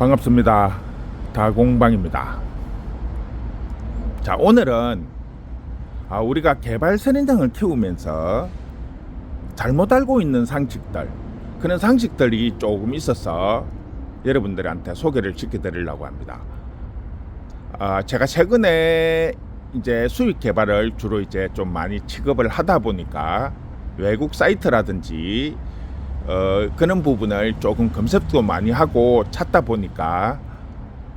반갑습니다. 다공방입니다. 자, 오늘은 아, 우리가 개발 선인장을 키우면서 잘못 알고 있는 상식들, 그런 상식들이 조금 있어서 여러분들한테 소개를 시켜드리려고 합니다. 아, 제가 최근에 이제 수익 개발을 주로 이제 좀 많이 취급을 하다 보니까 외국 사이트라든지 어, 그런 부분을 조금 검색도 많이 하고 찾다 보니까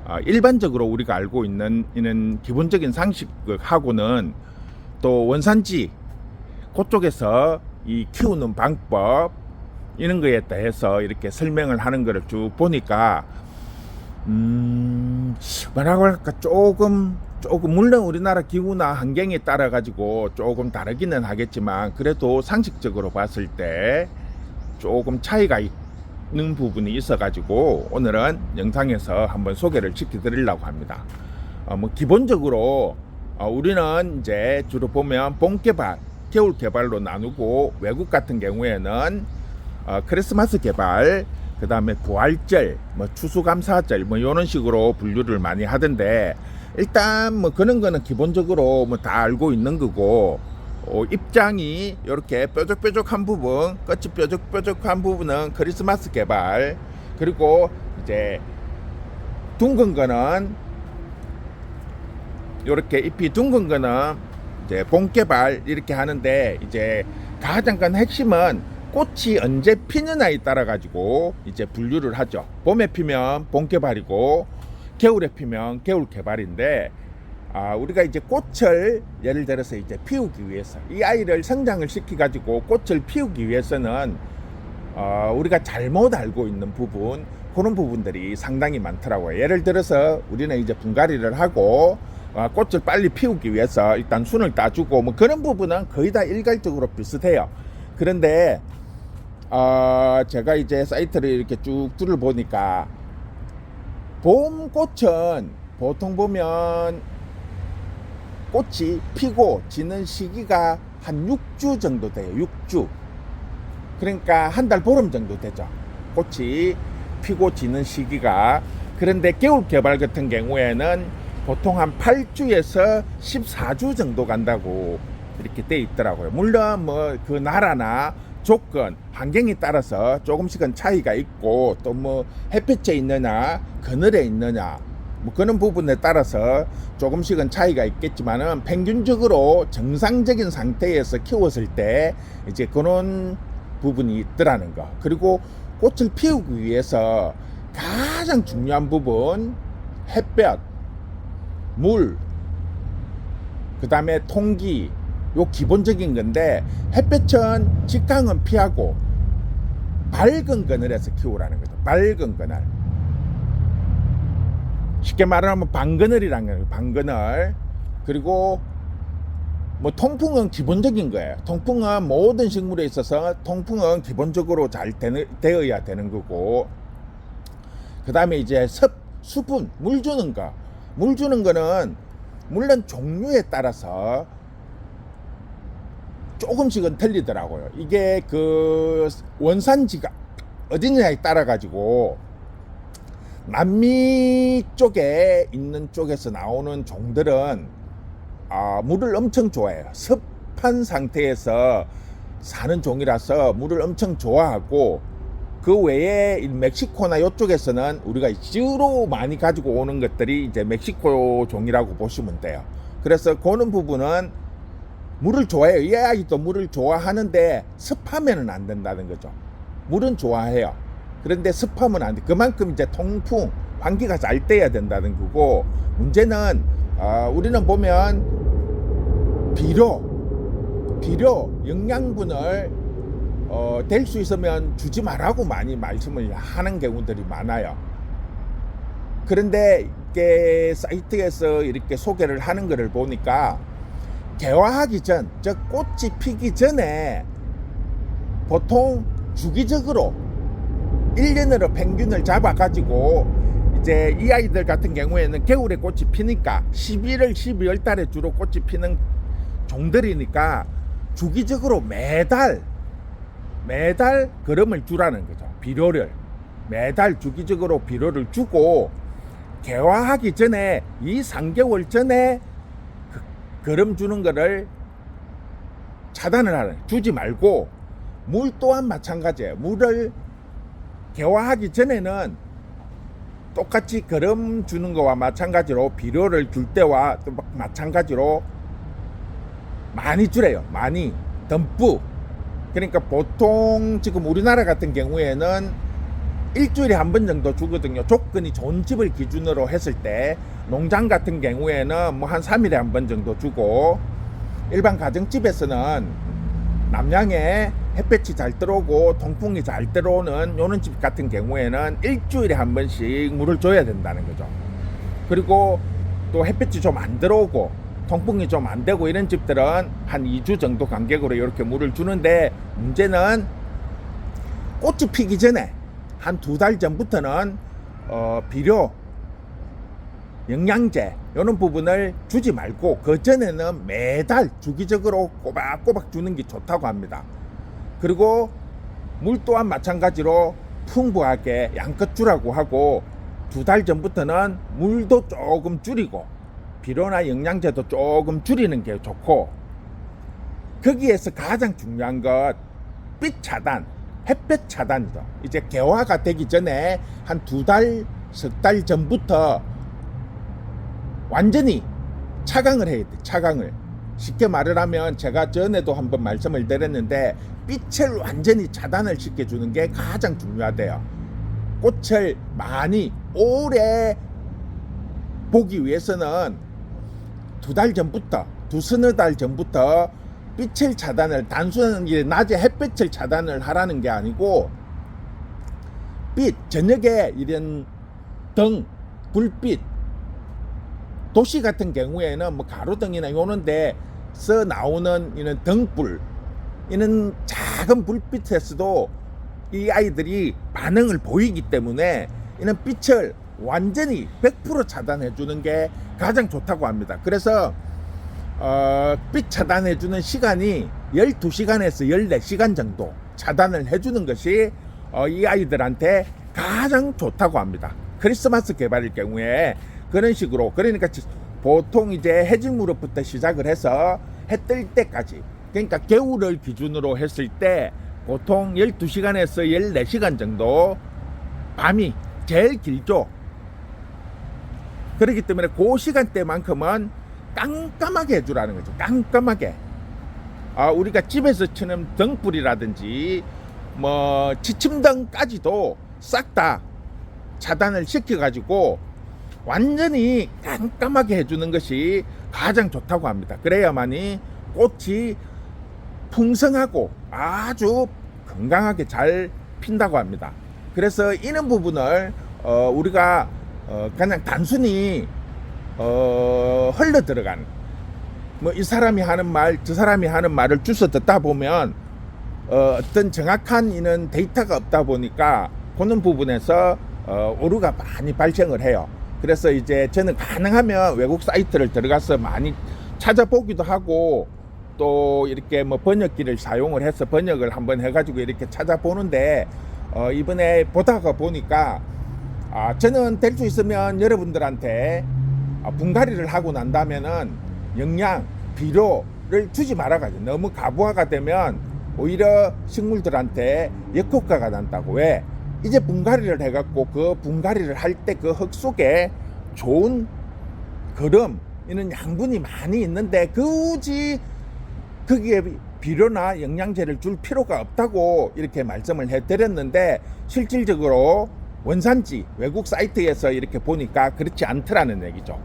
어, 일반적으로 우리가 알고 있는 이는 기본적인 상식하고는 또 원산지 그쪽에서 이 키우는 방법 이런 거에 대해서 이렇게 설명을 하는 거를 쭉 보니까 음 뭐라고 할까? 조금 조금 물론 우리나라 기후나 환경에 따라 가지고 조금 다르기는 하겠지만 그래도 상식적으로 봤을 때 조금 차이가 있는 부분이 있어 가지고 오늘은 영상에서 한번 소개를 시켜 드리려고 합니다. 어, 뭐 기본적으로 어, 우리는 이제 주로 보면 봄 개발, 겨울 개발로 나누고 외국 같은 경우에는 어, 크리스마스 개발, 그 다음에 부활절, 뭐 추수감사절, 뭐 이런 식으로 분류를 많이 하던데 일단 뭐 그런 거는 기본적으로 뭐 다 알고 있는 거고 어, 입장이 이렇게 뾰족뾰족한 부분, 끝이 뾰족뾰족한 부분은 크리스마스 개발, 그리고 이제 둥근 거는 이렇게 잎이 둥근 거는 이제 봄 개발 이렇게 하는데 이제 가장 큰 핵심은 꽃이 언제 피느냐에 따라 가지고 이제 분류를 하죠. 봄에 피면 봄 개발이고 겨울에 피면 겨울 개발인데 아, 우리가 이제 꽃을 예를 들어서 이제 피우기 위해서 이 아이를 성장을 시키 가지고 꽃을 피우기 위해서는 어, 우리가 잘못 알고 있는 부분 그런 부분들이 상당히 많더라고요. 예를 들어서 우리는 이제 분갈이를 하고 어, 꽃을 빨리 피우기 위해서 일단 순을 따주고 뭐 그런 부분은 거의 다 일괄적으로 비슷해요. 그런데 어, 제가 이제 사이트를 이렇게 쭉 둘을 보니까 봄 꽃은 보통 보면 꽃이 피고 지는 시기가 한 6주 정도 돼요. 6주. 그러니까 한 달 보름 정도 되죠. 꽃이 피고 지는 시기가. 그런데 겨울 개발 같은 경우에는 보통 한 8주에서 14주 정도 간다고 이렇게 돼 있더라고요. 물론 뭐 그 나라나 조건, 환경에 따라서 조금씩은 차이가 있고 또 뭐 햇빛에 있느냐, 그늘에 있느냐, 뭐 그런 부분에 따라서 조금씩은 차이가 있겠지만은 평균적으로 정상적인 상태에서 키웠을 때 이제 그런 부분이 있더라는 거. 그리고 꽃을 피우기 위해서 가장 중요한 부분 햇볕, 물, 그 다음에 통기, 요 기본적인 건데 햇볕은 직강은 피하고 밝은 그늘에서 키우라는 거죠. 밝은 그늘. 쉽게 말하면 방그늘이라는 거예요. 방그늘. 그리고 뭐 통풍은 기본적인 거예요. 통풍은 모든 식물에 있어서 통풍은 기본적으로 잘 되어야 되는 거고. 그 다음에 이제 습, 수분, 물 주는 거. 물 주는 거는 물론 종류에 따라서 조금씩은 틀리더라고요. 이게 그 원산지가 어디냐에 따라 가지고 남미 쪽에 있는 쪽에서 나오는 종들은 아, 물을 엄청 좋아해요. 습한 상태에서 사는 종이라서 물을 엄청 좋아하고 그 외에 이 멕시코나 이쪽에서는 우리가 주로 많이 가지고 오는 것들이 이제 멕시코 종이라고 보시면 돼요. 그래서 그는 부분은 물을 좋아해요. 이 아이도 물을 좋아하는데 습하면은 안 된다는 거죠. 물은 좋아해요. 그런데 습하면 안 돼. 그만큼 이제 통풍, 환기가 잘 돼야 된다는 거고 문제는 어, 우리는 보면 비료, 비료, 영양분을 어, 될 수 있으면 주지 말라고 많이 말씀을 하는 경우들이 많아요. 그런데 이게 사이트에서 이렇게 소개를 하는 것을 보니까 개화하기 전, 즉 꽃이 피기 전에 보통 주기적으로 1년으로 평균을 잡아가지고 이제 이 아이들 같은 경우에는 겨울에 꽃이 피니까 11월, 12월 달에 주로 꽃이 피는 종들이니까 주기적으로 매달 매달 걸음을 주라는 거죠. 비료를. 매달 주기적으로 비료를 주고 개화하기 전에 이 3개월 전에 그, 거름 주는 거를 차단을 하는 주지 말고 물 또한 마찬가지예요. 물을 개화하기 전에는 똑같이 거름 주는 거와 마찬가지로 비료를 줄 때와 또 마찬가지로 많이 주래요. 많이 덤프. 그러니까 보통 지금 우리나라 같은 경우에는 일주일에 한 번 정도 주거든요. 조건이 좋은 집을 기준으로 했을 때 농장 같은 경우에는 뭐 한 3일에 한 번 정도 주고 일반 가정집에서는 남양에 햇볕이 잘 들어오고 통풍이 잘 들어오는 요런 집 같은 경우에는 일주일에 한 번씩 물을 줘야 된다는 거죠. 그리고 또 햇볕이 좀 안 들어오고 통풍이 좀 안 되고 이런 집들은 한 2주 정도 간격으로 이렇게 물을 주는데 문제는 꽃이 피기 전에 한 두 달 전부터는 어, 비료, 영양제 이런 부분을 주지 말고 그 전에는 매달 주기적으로 꼬박꼬박 주는 게 좋다고 합니다. 그리고 물 또한 마찬가지로 풍부하게 양껏 주라고 하고 두 달 전부터는 물도 조금 줄이고 비료나 영양제도 조금 줄이는 게 좋고 거기에서 가장 중요한 것 빛 차단, 햇볕 차단이죠. 이제 개화가 되기 전에 한 두 달, 석 달 전부터 완전히 차강을 해야 돼. 차강을. 쉽게 말을 하면 제가 전에도 한번 말씀을 드렸는데 빛을 완전히 차단을 시켜주는 게 가장 중요하대요. 꽃을 많이 오래 보기 위해서는 두 달 전부터 두 서너 달 전부터 빛을 차단을 단순히 낮에 햇빛을 차단을 하라는 게 아니고 빛 저녁에 이런 등 불빛 도시 같은 경우에는 뭐 가로등이나 요런데 서 나오는 이런 등불 이런 작은 불빛에서도 이 아이들이 반응을 보이기 때문에 이런 빛을 완전히 100% 차단해 주는 게 가장 좋다고 합니다. 그래서 어, 빛 차단해 주는 시간이 12시간에서 14시간 정도 차단을 해 주는 것이 어, 이 아이들한테 가장 좋다고 합니다. 크리스마스 개발일 경우에 그런 식으로 그러니까 지- 보통 이제 해질무렵부터 시작을 해서 해 뜰 때까지 그러니까 겨울을 기준으로 했을 때 보통 12시간에서 14시간 정도 밤이 제일 길죠. 그렇기 때문에 그 시간대만큼은 깜깜하게 해주라는 거죠. 깜깜하게. 아, 우리가 집에서 치는 등불이라든지 뭐 지침등까지도 싹 다 차단을 시켜가지고 완전히 깜깜하게 해주는 것이 가장 좋다고 합니다. 그래야만이 꽃이 풍성하고 아주 건강하게 잘 핀다고 합니다. 그래서 이런 부분을 어, 우리가 어, 그냥 단순히 어, 흘러 들어간 뭐 이 사람이 하는 말, 저 사람이 하는 말을 주워 듣다 보면 어, 어떤 정확한 이는 데이터가 없다 보니까 그런 부분에서 어, 오류가 많이 발생을 해요. 그래서 이제 저는 가능하면 외국 사이트를 들어가서 많이 찾아보기도 하고 또 이렇게 뭐 번역기를 사용을 해서 번역을 한번 해가지고 이렇게 찾아보는데 어, 이번에 보다가 보니까 아, 저는 될 수 있으면 여러분들한테 아, 분갈이를 하고 난다면은 영양, 비료를 주지 말아가지고 너무 가부화가 되면 오히려 식물들한테 역효과가 난다고 왜? 이제 분갈이를 해갖고 그 분갈이를 할 때 그 흙 속에 좋은 거름 이런 양분이 많이 있는데 굳이 거기에 비료나 영양제를 줄 필요가 없다고 이렇게 말씀을 해드렸는데 실질적으로 원산지 외국 사이트에서 이렇게 보니까 그렇지 않더라는 얘기죠.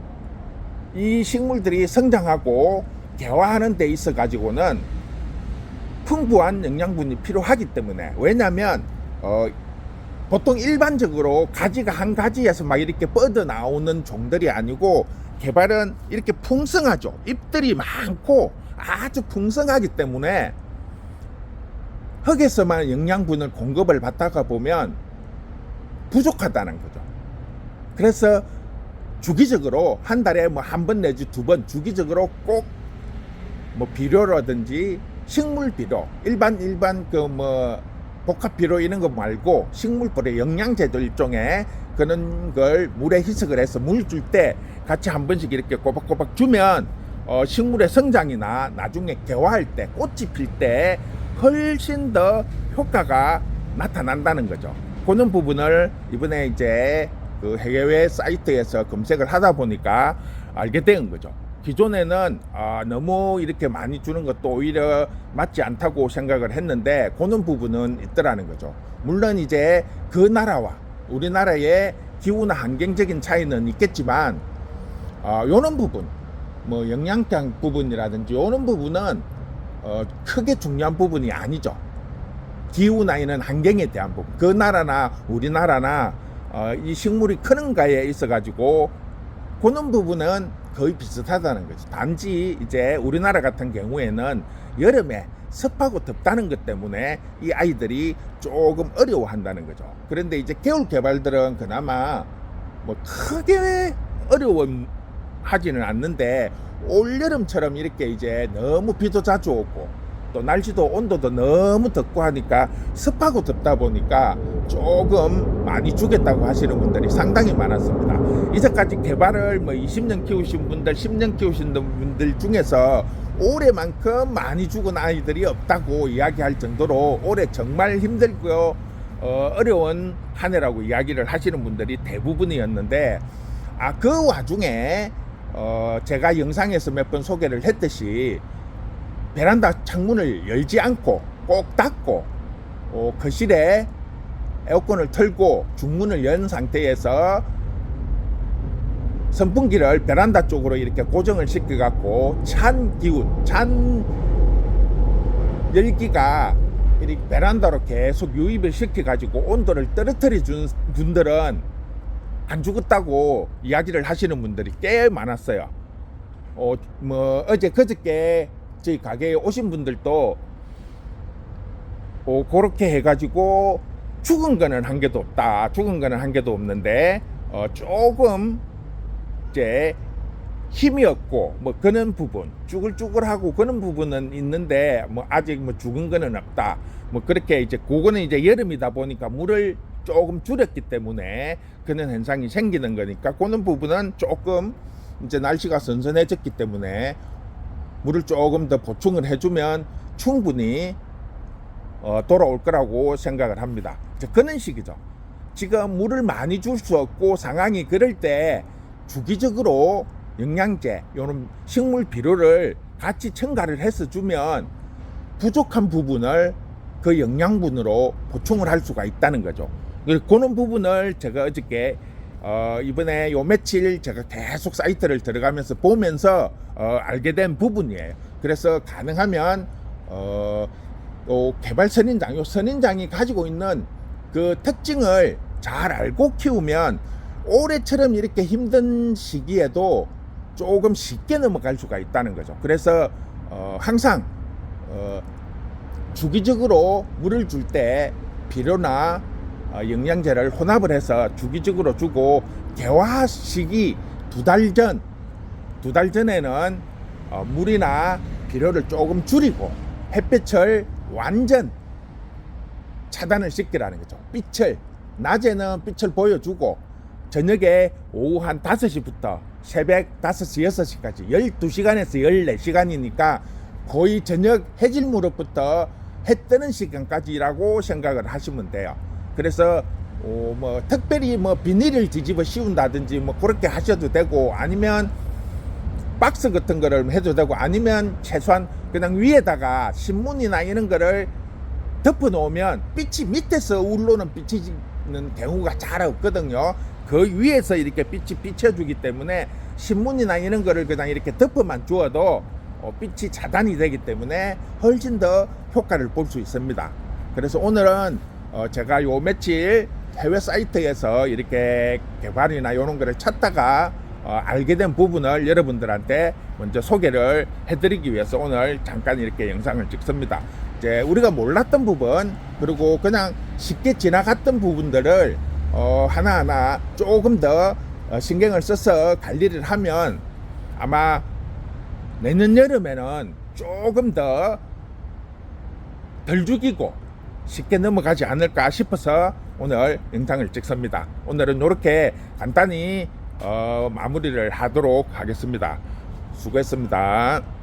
이 식물들이 성장하고 개화하는 데 있어 가지고는 풍부한 영양분이 필요하기 때문에 왜냐하면 어, 보통 일반적으로 가지가 한 가지에서 막 이렇게 뻗어 나오는 종들이 아니고 개발은 이렇게 풍성하죠. 잎들이 많고 아주 풍성하기 때문에 흙에서만 영양분을 공급을 받다가 보면 부족하다는 거죠. 그래서 주기적으로 한 달에 뭐 한 번 내지 두 번 주기적으로 꼭 뭐 비료라든지 식물 비료 일반 일반 그뭐 복합비료 이런 거 말고 식물벌의 영양제도 일종의 그런 걸 물에 희석을 해서 물 줄 때 같이 한 번씩 이렇게 꼬박꼬박 주면 어, 식물의 성장이나 나중에 개화할 때 꽃이 필 때 훨씬 더 효과가 나타난다는 거죠. 그런 부분을 이번에 이제 그 해외 사이트에서 검색을 하다 보니까 알게 된 거죠. 기존에는 아, 너무 이렇게 많이 주는 것도 오히려 맞지 않다고 생각을 했는데 그런 부분은 있더라는 거죠. 물론 이제 그 나라와 우리나라의 기후나 환경적인 차이는 있겠지만 어, 요런 부분 뭐 영양장 부분이라든지 요런 부분은 어, 크게 중요한 부분이 아니죠. 기후나 이는 환경에 대한 부분. 그 나라나 우리나라나 어, 이 식물이 크는가에 있어 가지고 그런 부분은 거의 비슷하다는 거죠. 단지 이제 우리나라 같은 경우에는 여름에 습하고 덥다는 것 때문에 이 아이들이 조금 어려워한다는 거죠. 그런데 이제 겨울 개발들은 그나마 뭐 크게 어려워하지는 않는데 올 여름처럼 이렇게 이제 너무 비도 자주 오고 또 날씨도 온도도 너무 덥고 하니까 습하고 덥다 보니까 조금 많이 주겠다고 하시는 분들이 상당히 많았습니다. 이제까지 개발을 뭐 20년 키우신 분들, 10년 키우신 분들 중에서 올해만큼 많이 죽은 아이들이 없다고 이야기할 정도로 올해 정말 힘들고요. 어, 어려운 한 해라고 이야기를 하시는 분들이 대부분이었는데 아, 그 와중에 어, 제가 영상에서 몇 번 소개를 했듯이 베란다 창문을 열지 않고 꼭 닫고 어, 거실에 에어컨을 틀고 중문을 연 상태에서 선풍기를 베란다 쪽으로 이렇게 고정을 시켜 갖고 찬 기운, 찬 열기가 이 베란다로 계속 유입을 시켜 가지고 온도를 떨어뜨려 준 분들은 안 죽었다고 이야기를 하시는 분들이 꽤 많았어요. 어, 뭐 어제 그저께 저희 가게에 오신 분들도 어, 그렇게 해가지고 죽은 거는 한 개도 없다. 죽은 거는 한 개도 없는데 어, 조금 이제 힘이 없고 뭐 그런 부분 쭈글쭈글하고 그런 부분은 있는데 뭐 아직 뭐 죽은 거는 없다. 뭐 그렇게 이제 그거는 이제 여름이다 보니까 물을 조금 줄였기 때문에 그런 현상이 생기는 거니까 그런 부분은 조금 이제 날씨가 선선해졌기 때문에 물을 조금 더 보충을 해주면 충분히 어, 돌아올 거라고 생각을 합니다. 그런 식이죠. 지금 물을 많이 줄 수 없고 상황이 그럴 때 주기적으로 영양제, 요런 식물 비료를 같이 첨가를 해서 주면 부족한 부분을 그 영양분으로 보충을 할 수가 있다는 거죠. 그런 부분을 제가 어저께 어, 이번에 요 며칠 제가 계속 사이트를 들어가면서 보면서 어, 알게 된 부분이에요. 그래서 가능하면 어, 요 개발 선인장, 요 선인장이 가지고 있는 그 특징을 잘 알고 키우면 올해처럼 이렇게 힘든 시기에도 조금 쉽게 넘어갈 수가 있다는 거죠. 그래서 어, 항상 어, 주기적으로 물을 줄 때 비료나 어, 영양제를 혼합을 해서 주기적으로 주고 개화 시기 두 달 전, 두 달 전에는 어, 물이나 비료를 조금 줄이고 햇볕을 완전 차단을 시키라는 거죠. 빛을 낮에는 빛을 보여주고 저녁에 오후 한 5시부터 새벽 5시, 6시까지 12시간에서 14시간이니까 거의 저녁 해질 무렵부터 해 뜨는 시간까지라고 생각을 하시면 돼요. 그래서 어, 뭐 특별히 뭐 비닐을 뒤집어 씌운다든지 뭐 그렇게 하셔도 되고 아니면 박스 같은 거를 해도 되고 아니면 최소한 그냥 위에다가 신문이나 이런 거를 덮어 놓으면 빛이 밑에서 울러는 비치는 경우가 잘 없거든요. 그 위에서 이렇게 빛이 비춰주기 때문에 신문이나 이런 거를 그냥 이렇게 덮어만 주어도 어, 빛이 차단이 되기 때문에 훨씬 더 효과를 볼 수 있습니다. 그래서 오늘은 어, 제가 요 며칠 해외 사이트에서 이렇게 개발이나 이런 거를 찾다가 어, 알게 된 부분을 여러분들한테 먼저 소개를 해드리기 위해서 오늘 잠깐 이렇게 영상을 찍습니다. 이제 우리가 몰랐던 부분 그리고 그냥 쉽게 지나갔던 부분들을 어, 하나하나 조금 더 어, 신경을 써서 관리를 하면 아마 내년 여름에는 조금 더 덜 죽이고 쉽게 넘어가지 않을까 싶어서 오늘 영상을 찍습니다. 오늘은 이렇게 간단히 어, 마무리를 하도록 하겠습니다. 수고했습니다.